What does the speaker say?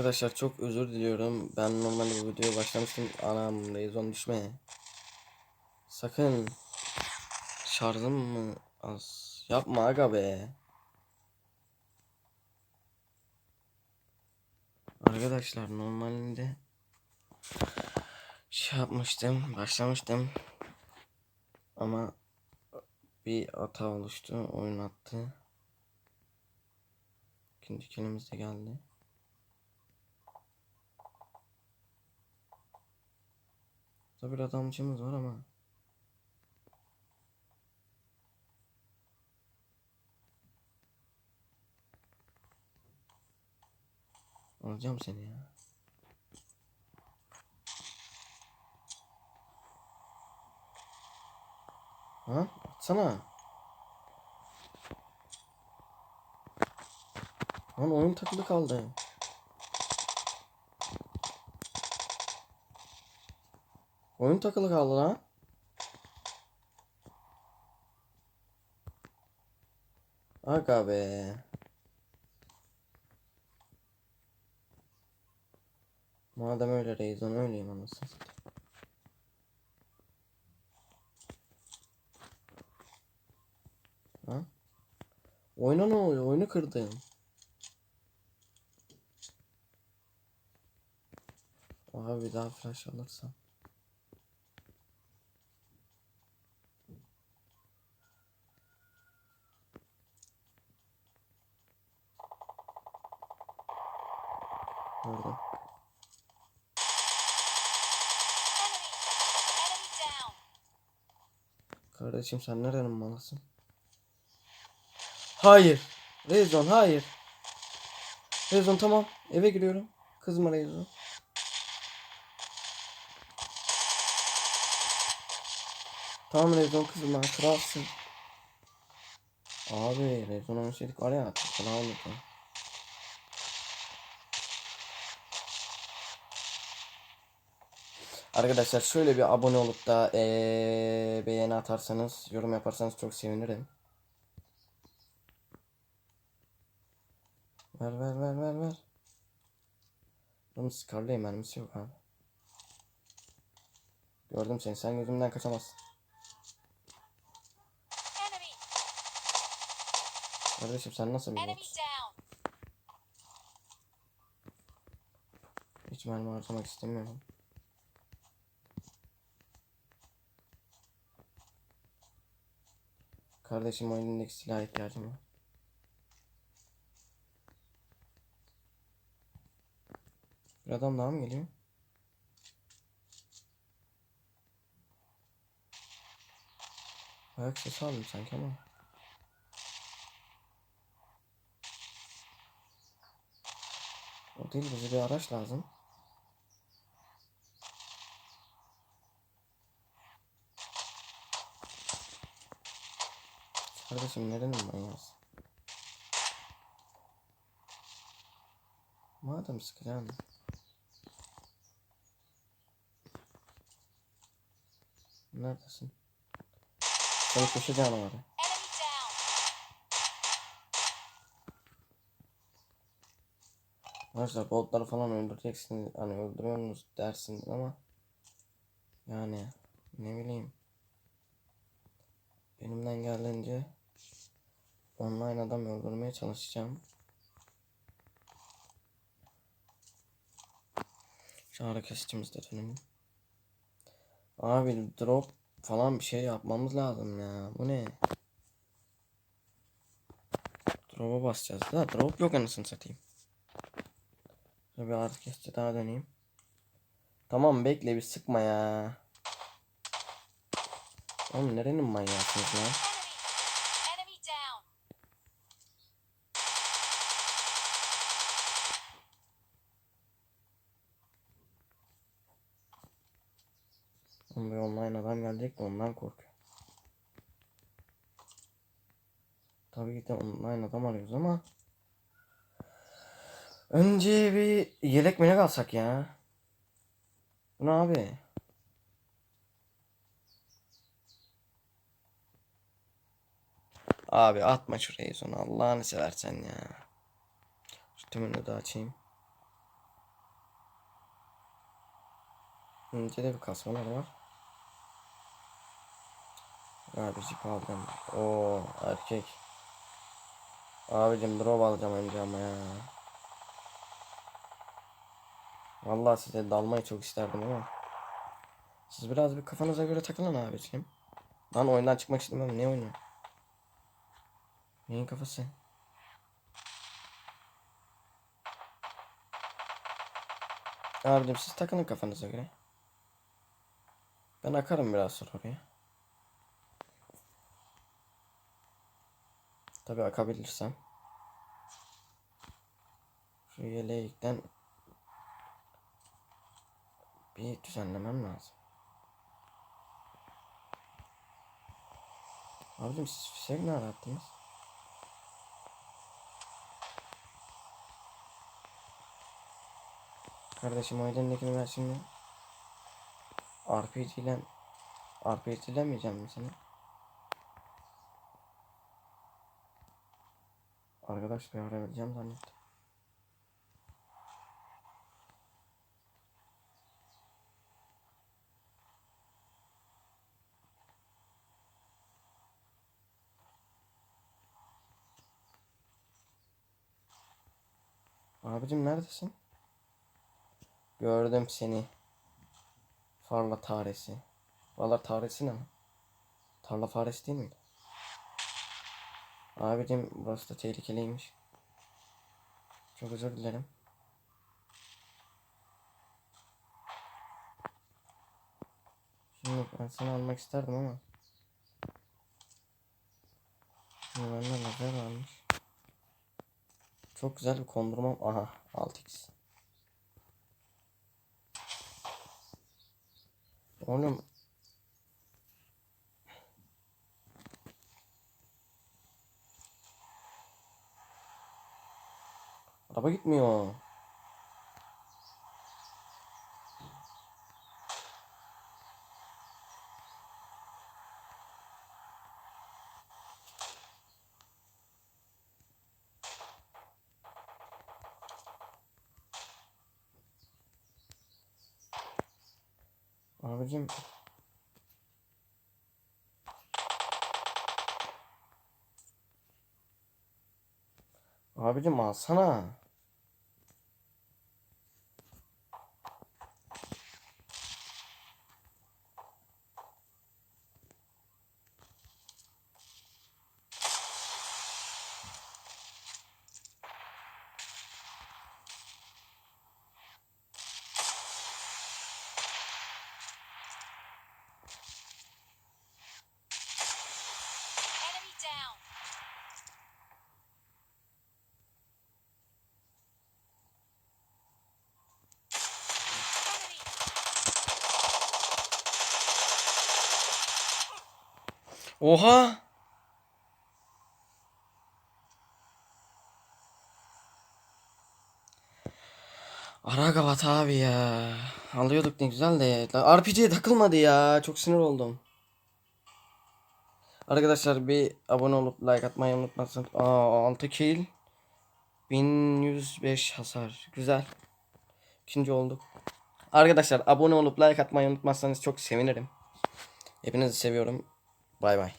Arkadaşlar çok özür diliyorum. Ben normalde bu videoya başlamıştım. Anam rezon düşme. Sakın. Şarjım mı az? Yapma aga be. Arkadaşlar normalde şey yapmıştım, başlamıştım. Ama bir hata oluştu, oyun attı. İkinci kelimiz de geldi. Burada bir adamcımız var ama. Alacağım seni ya. Ha? Atsana. Lan oyun takılı kaldı. Oyun takılı kaldı lan. Aga be. Madem öyle Reizon öyleyim anasını. Ha? Oyuna ne oluyor? Oyunu kırdın. Abi daha flash alırsam. Down. Kardeşim sen nerenin malısın? Hayır. Rezon hayır. Rezon tamam. Eve giriyorum. Kızma Rezon. Tamam Rezon kızma. Kralsın. Abi Rezon oynasaydık var ya. Kral olurdu. Arkadaşlar şöyle bir abone olup da eee, beğeni atarsanız, yorum yaparsanız çok sevinirim. Ver ver ver ver ver. Oğlum Scarlet mermisi yok abi. Gördüm seni. Sen gözümden kaçamazsın. Kardeşim sen nasıl bir down. Hiç mermi harcamak istemiyorum. Kardeşim o elindeki silaha ihtiyacım var. Bir adam daha mı geliyor? Ayak sesi aldım sanki ama. O değil bize bir araç lazım. Kardeşim nerenin manyası? Madem sıkacaksın. Neredesin? Sen köşe canavarı. Arkadaşlar botları falan öldüreceksiniz. Hani öldürüyorsunuz dersiniz ama yani ne bileyim elimden geldiğince online adam öldürmeye çalışacağım. Ara kesicimiz de dönüm. Abi drop falan bir şey yapmamız lazım ya. Bu ne? Drop'a basacağız da drop yok anasını satayım. Şöyle bir ağrı kesici daha döneyim. Tamam bekle bir sıkma ya. Oğlum nerenin manyağısınız lan? Online adam gelecek ondan korkuyorum. Tabii ki de online adam arıyoruz ama Önce bir yelek melek alsak ya. Bu ne abi? Abi atma şurayı sonra Allah'ını seversen ya. Şu tümünü de açayım. İnce de bir kasmalar var. Abi jip alacağım. Oo erkek. Abicim drop alacağım önce ama ya. Vallahi size dalmayı çok isterdim ama. Siz biraz bir kafanıza göre takılın abicim. Lan oyundan çıkmak istemem. Ne oynuyor? Neyin kafası? Abicim siz takılın kafanıza göre. Ben akarım biraz sonra oraya. Tabii akabilirsem. Şu yeleğden bir düzenlemem lazım. Abicim siz fişek ne arattınız? Kardeşim o elindekini ver şimdi. RPG ile RPG demeyeceğim mi seni? Arkadaş bir ara vereceğim zannettim. Abicim neredesin? Gördüm seni. Farla taresi. Valla taresi ne? Tarla faresi değil miydi? Abicim burası da tehlikeliymiş. Çok özür dilerim. Şimdi ben seni almak isterdim ama. Bende lazer varmış. Çok güzel bir kondurmam. Aha 6x. Oğlum. Araba gitmiyor. Abicim. Abicim alsana. Oha! Ara kapat abi ya. Alıyorduk ne güzel de. RPG'ye takılmadı ya. Çok sinir oldum. Arkadaşlar bir abone olup like atmayı unutmasın. Aa 6 kill. 1105 hasar. Güzel. İkinci olduk. Arkadaşlar abone olup like atmayı unutmazsanız çok sevinirim. Hepinizi seviyorum. Bay bay.